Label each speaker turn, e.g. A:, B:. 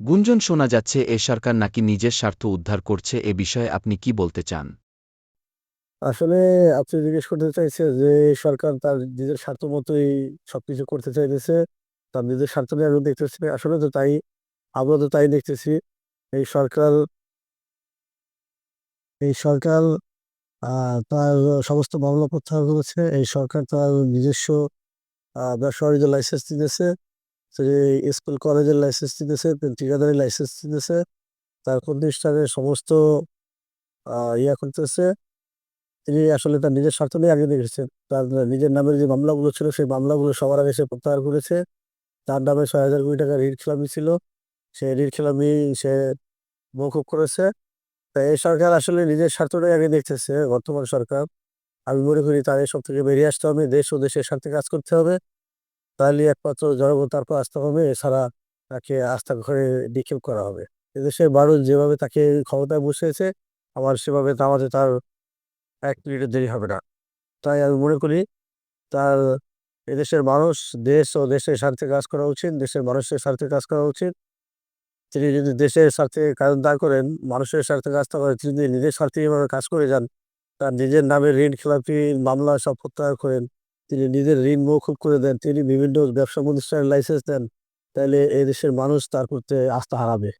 A: গুঞ্জন শোনা যাচ্ছে, এ সরকার নাকি নিজের স্বার্থ উদ্ধার করছে, এ বিষয়ে আপনি কি বলতে চান?
B: আসলে আপনি জিজ্ঞেস করতে চাইছে যে সরকার তার নিজের স্বার্থ মতোই সবকিছু করতে চাইতেছে, তার নিজের স্বার্থ নিয়ে আমি দেখতেছি আসলে তো তাই, আমরা তো তাই দেখতেছি। এই সরকার এই সরকার তার সমস্ত মামলা প্রত্যাহার করেছে, এই সরকার তার নিজস্ব ব্যবসা লাইসেন্স দিতেছে স্কুল কলেজের লাইসেন্স দিতেছে ঠিকাদারি লাইসেন্স দিতেছে তার প্রতিষ্ঠানের সমস্ত ইয়া করতেছে তিনি আসলে তার নিজের স্বার্থ নিয়ে আগে দেখেছেন। তার নিজের নামের যে মামলাগুলো ছিল, সেই মামলাগুলো সবার আগে সে প্রত্যাহার করেছে। তার নামে ছয় হাজার কোটি টাকা ঋণ খেলামি ছিল। সে ঋণ খেলামি সে মৌকুব করেছে। তাই এই সরকার আসলে নিজের স্বার্থটাই আগে দেখতেছে, বর্তমান সরকার। আমি মনে করি তার সব থেকে বেরিয়ে আসতে হবে। দেশ ও দেশের স্বার্থে কাজ করতে হবে। তাহলে একমাত্র জনগণ আসতে হবে এছাড়া তাকে আস্থা ঘরে নিক্ষেপ করা হবে। এদেশের মানুষ যেভাবে তাকে ক্ষমতায় বসিয়েছে আবার সেভাবে নামাতে তার এক মিনিটের দেরি হবে না। তাই আমি মনে করি তার এদেশের মানুষ দেশ ও দেশের স্বার্থে কাজ করা উচিত, দেশের মানুষের স্বার্থে কাজ করা উচিত। তিনি যদি দেশের স্বার্থে কাজ না করেন, মানুষের স্বার্থে কাজ না করেন, তিনি যদি নিজের স্বার্থে কাজ করে যান, তার নিজের নামে ঋণ, খেলাপি, মামলা সব প্রত্যাহার করেন তিনি নিজের ঋণ মৌকুব করে দেন, তিনি বিভিন্ন ব্যবসা প্রতিষ্ঠানের লাইসেন্স দেন তাহলে এই দেশের মানুষ তার প্রতি আস্থা হারাবে।